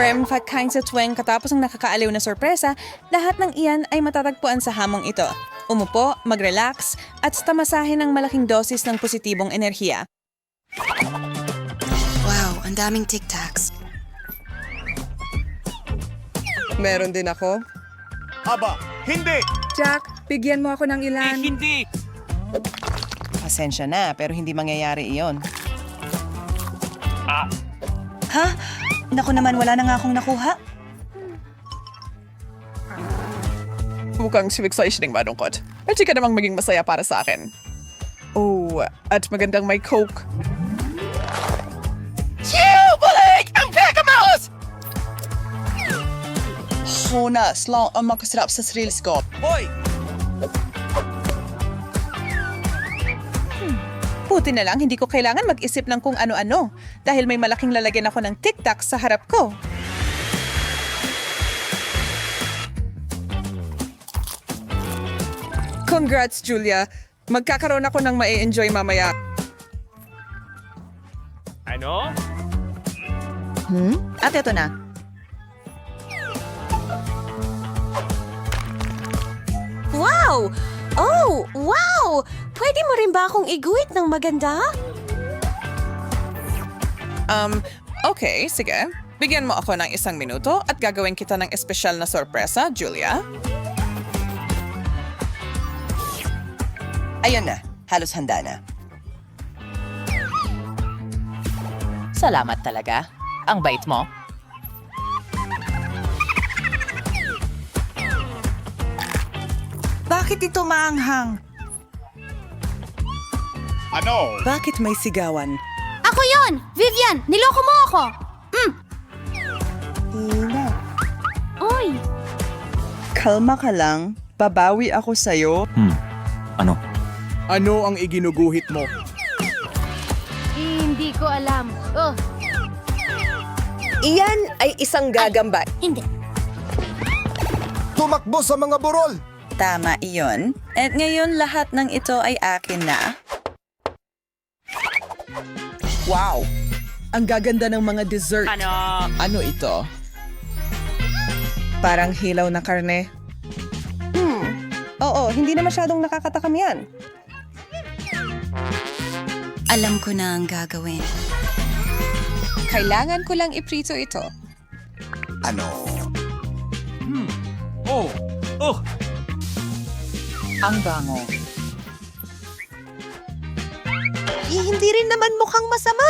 Prem pagkain sa tuwing katapos ng nakakaaliw na sorpresa, lahat ng iyan ay matatagpuan sa hamong ito. Umupo, mag-relax, at tamasahin ng malaking dosis ng positibong enerhiya. Wow, ang daming tic-tacs. Meron din ako. Aba, hindi! Jack, bigyan mo ako ng ilan. Hindi! Pasensya na, pero hindi mangyayari iyon. Ha? Naku naman, wala na nga akong nakuha. Mukhang si Vixation ng malungkot. Pwede ka namang maging masaya para sa akin. Oh, at magandang may coke. Jonas, lang ang makasarap sa sarili ko. Hoy! Buti na lang hindi ko kailangan mag-isip ng kung ano-ano dahil may malaking lalagyan ako ng tic-tac sa harap ko. Congrats, Julia. Magkakaroon ako ng ma-enjoy mamaya. Ano? At eto na. Wow! Oh, wow! Pwede mo rin ba akong iguhit ng maganda? Um, okay, sige. Bigyan mo ako ng isang minuto at gagawin kita ng espesyal na sorpresa, Julia. Ayun na, halos handa na. Salamat talaga. Ang bait mo. Bakit ito maanghang? Ano? Bakit may sigawan? Ako yon! Vivian, niloko mo ako! Mm. Oy! Kalma ka lang. Babawi ako sa'yo. Ano ang iginuguhit mo? Hindi ko alam. Oh, Iyan ay isang gagambat. hindi. Tumakbo sa mga burol! Tama iyon. At ngayon lahat ng ito ay akin na. Wow! Ang gaganda ng mga dessert. Ano? Ano ito? Parang hilaw na karne. Oo, hindi na masyadong nakakatakam yan. Alam ko na ang gagawin. Kailangan ko lang iprito ito. Ano? Oh! Oh! Ang bango. Eh, hindi rin naman mukhang masama.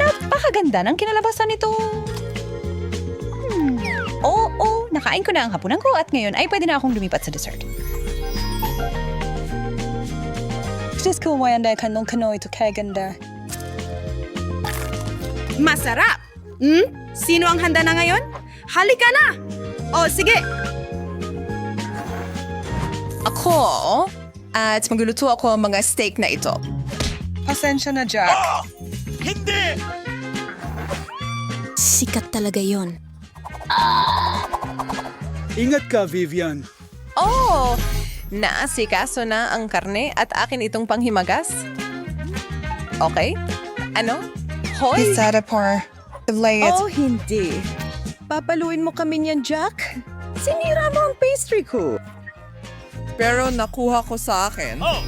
Napakaganda ng kinalabasan nito. Hmm. Oo, nakain ko na ang hapunan ko at ngayon ay pwede na akong lumipat sa dessert. Diyos ko, wayanda kanong kano ito kaya ganda. Masarap! Hmm? Sino ang handa na ngayon? Halika na! O, sige! Ako, at magluluto ako ang mga steak na ito. Pasensya na, Jack. Hindi! Sikat talaga yon. Ingat ka, Vivian. Oh, naasikaso na ang karne at akin itong panghimagas. Okay? Ano? Hoy! Isara por. Lay it. Oh, hindi. Papaluin mo kami niyan, Jack? Sinira mo ang pastry ko. Pero nakuha ko sa akin. Oh!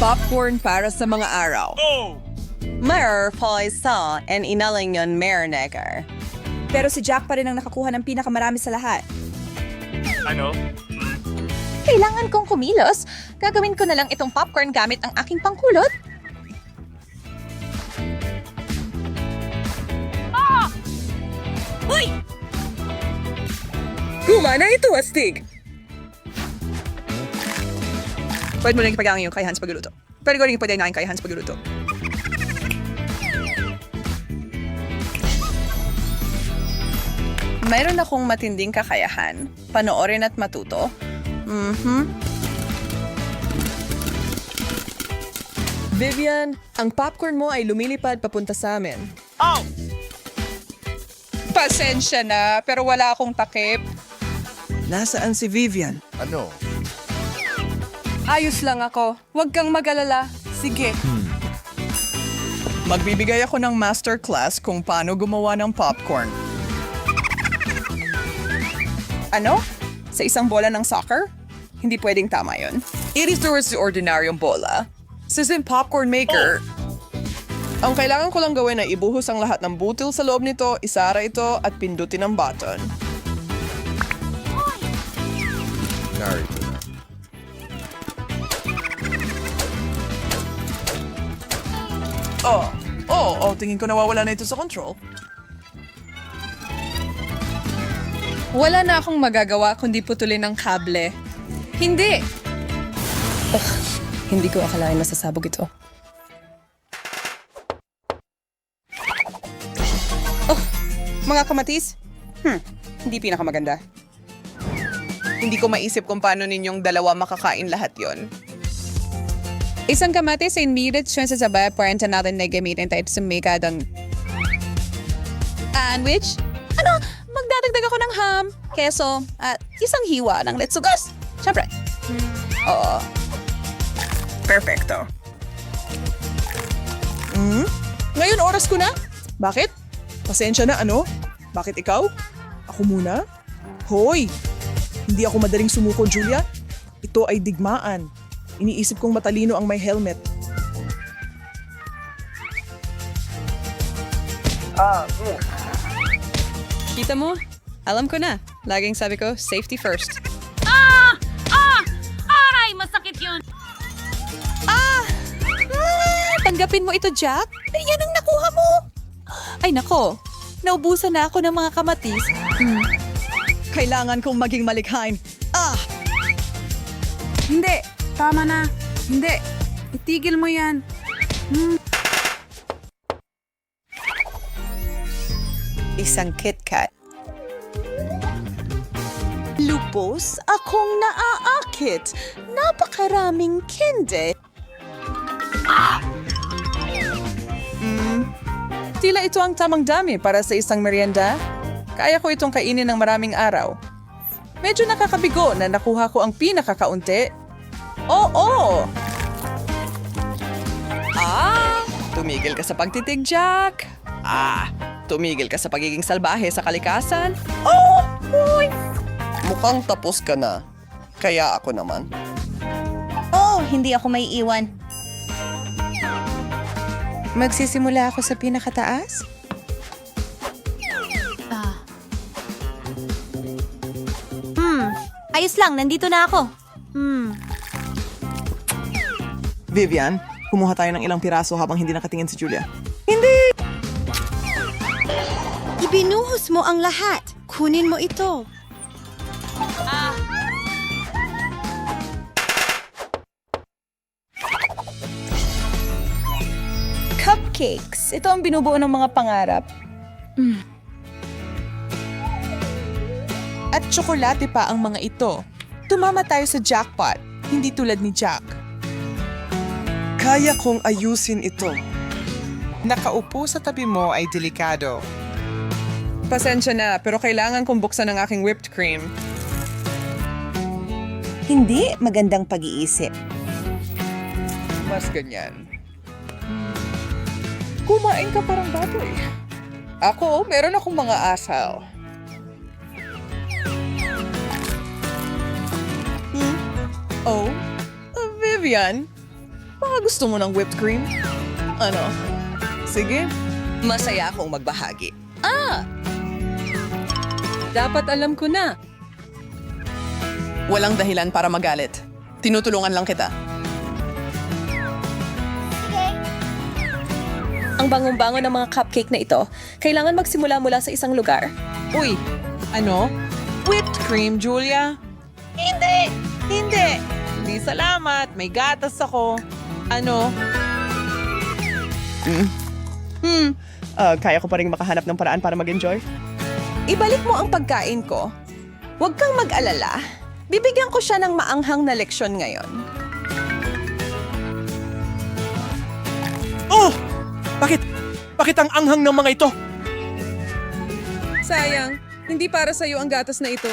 Popcorn para sa mga araw. Oh! Mer Poisa and inaling yon Mernegar. Pero si Jack pa rin ang nakakuha ng pinakamarami sa lahat. Ano? Kailangan kong kumilos. Gagawin ko na lang itong popcorn gamit ang aking pangkulot. Gumana ito, Astig! Pwede mo rin ipagawin yung kay Hans pagluluto. Pwede ko rin ipagawin kay Hans pagluluto. Mayroon akong matinding kakayahan. Panoorin at matuto. Mhm. Vivian, ang popcorn mo ay lumilipad papunta sa amin. Oh! Pasensya na, pero wala akong takip. Nasaan si Vivian? Ano? Ayos lang ako. Huwag kang mag-alala. Sige. Magbibigay ako ng masterclass kung paano gumawa ng popcorn. Ano? Sa isang bola ng soccer? Hindi pwedeng tama yon. It is towards the ordinaryong bola. Sa Popcorn Maker, Ang kailangan ko lang gawin ay ibuhos ang lahat ng butil sa loob nito, isara ito at pindutin ang button. Narito na. oh, oh, oh, tingin ko nawawala na ito sa control. Wala na akong magagawa kundi putulin ang kable. Hindi! Hindi ko akalain nasasabog ito. Mga kamatis? Hmm, hindi pinakamaganda. Hindi ko maisip kung paano ninyong dalawa makakain lahat yon. Isang kamatis ay needed siya sa sabay parenta natin na gamitin tayo sa mikadang sandwich. Ano? Magdadagdag ako ng ham, keso, at isang hiwa ng letsugas. Siyempre. Oo. Perfecto. Ngayon oras ko na? Bakit? Pasensya na ano? Bakit ikaw? Ako muna? Hoy! Hindi ako madaling sumuko, Julia. Ito ay digmaan. Iniisip kong matalino ang may helmet. Kita mo? Alam ko na. Laging sabi ko, safety first. Tanggapin mo ito, Jack? Yan ang nakuha mo. Ay, nako. Naubusan na ako ng mga kamatis. Kailangan kong maging malikhain. Ah! Hindi. Tama na. Hindi. Itigil mo yan. Isang KitKat. Lupos, akong naaakit. Napakaraming kende. Mm, tila ito ang tamang dami para sa isang merienda. Kaya ko itong kainin ng maraming araw. Medyo nakakabigo na nakuha ko ang pinakakaunti. Oo! Ah! Tumigil ka sa pagtitig, Jack. Ah! Tumigil ka sa pagiging salbahe sa kalikasan. Oh! Boy! Mukhang tapos ka na. Kaya ako naman. Oh, hindi ako may iwan. Magsisimula ako sa pinakataas? Hmm, ayos lang, nandito na ako. Hmm, Vivian, kumuha tayo ng ilang piraso habang hindi nakatingin si Julia. ibinuhos mo ang lahat. Kunin mo ito. Cupcakes. Ito ang binubuo ng mga pangarap. At tsokolate pa ang mga ito. Tumama tayo sa jackpot, hindi tulad ni Jack. Kaya kong ayusin ito. Nakaupo sa tabi mo ay delikado. Pasensya na, pero kailangan kong buksan ang aking whipped cream. Hindi magandang pag-iisip. Mas ganyan. Kumain ka parang baboy. Ako, meron akong mga asal. Hmm? Oh? Uh, Vivian? Baka gusto mo ng whipped cream? Ano? Sige. Masaya akong magbahagi. Dapat alam ko na. Walang dahilan para magalit. Tinutulungan lang kita. Ang bangon-bangon ng mga cupcake na ito, kailangan magsimula mula sa isang lugar. Uy, ano? Whipped cream, Julia? Hindi! Hindi! Hindi salamat. May gatas ako. Ano? Ah, kaya ko pa rin makahanap ng paraan para mag-enjoy. Ibalik mo ang pagkain ko. Huwag kang mag-alala. Bibigyan ko siya ng maanghang na leksyon ngayon. Oh! Bakit? Ang anghang ng mga ito? Sayang, hindi para sa'yo ang gatas na ito.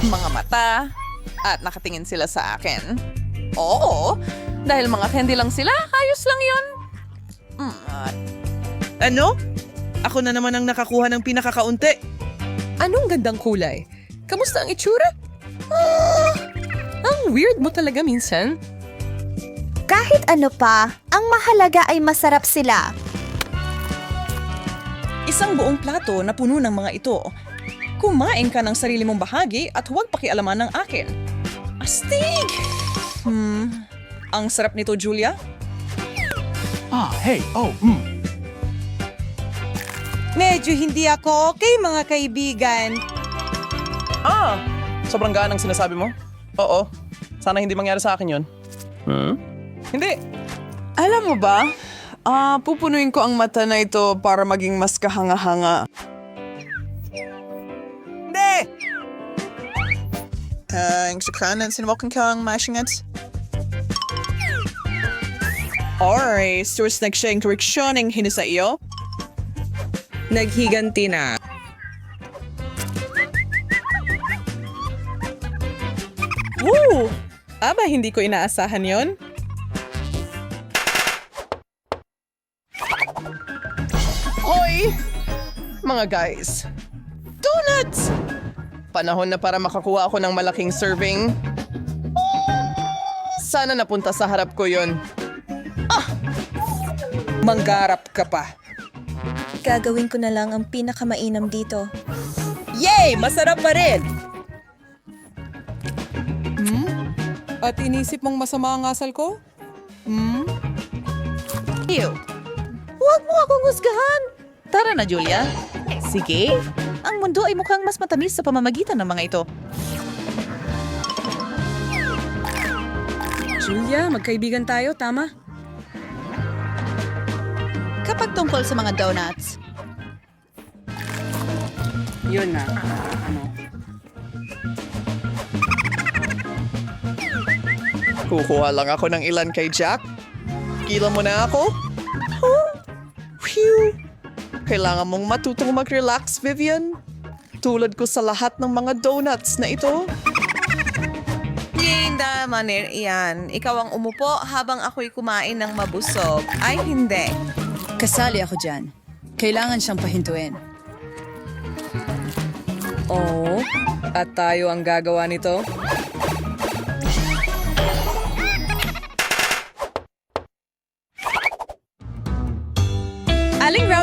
Mga mata, At nakatingin sila sa akin. Oo, dahil mga candy lang sila, ayos lang yon. Ano? Ako na naman ang nakakuha ng pinakakaunti. Anong gandang kulay? Kamusta ang itsura? Ah, ang weird mo talaga minsan. Kahit ano pa, ang mahalaga ay masarap sila. Isang buong plato na puno ng mga ito. Kumain ka ng sarili mong bahagi at huwag pakialaman ng akin. Astig! Hmm, ang sarap nito, Julia. Ah, hey, oh, mm. Medyo hindi ako okay, mga kaibigan. Ah, sobrang gaan ang sinasabi mo? Oo, sana hindi mangyari sa akin yun. Hmm? Hindi. Alam mo ba, ah, pupunuin ko ang mata na ito para maging mas kahanga-hanga. Hindi! Uh, ang sakanan, sinuwakan ka ang mashingat? Alright, source na siya yung koreksyon ng hinisa iyo. Naghiganti na. Woo! Aba, hindi ko inaasahan yon. Mga guys, donuts! Panahon na para makakuha ako ng malaking serving. Sana napunta sa harap ko yon. Manggarap ka pa. Gagawin ko na lang ang pinakamainam dito. Yay! Masarap pa rin! At inisip mong masama ang asal ko? Huwag mo akong husgahan! Tara na, Julia. Sige. Ang mundo ay mukhang mas matamis sa pamamagitan ng mga ito. Julia, magkaibigan tayo, tama? Kapag tungkol sa mga donuts, Yun na. Ano? Kukuha lang ako ng ilan kay Jack. Kila mo na ako. Kailangan mong matutong mag-relax, Vivian. Tulad ko sa lahat ng mga donuts na ito. Linda, manir iyan. Ikaw ang umupo habang ako'y kumain ng mabusog. Ay, hindi. Kasali ako dyan. Kailangan siyang pahintuin. Oh, at tayo ang gagawa nito?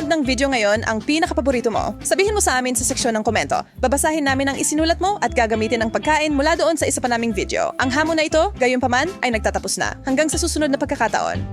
Round ng video ngayon ang pinakapaborito mo? Sabihin mo sa amin sa seksyon ng komento. Babasahin namin ang isinulat mo at gagamitin ang pagkain mula doon sa isa pa naming video. Ang hamon na ito, gayon pa man, ay nagtatapos na. Hanggang sa susunod na pagkakataon.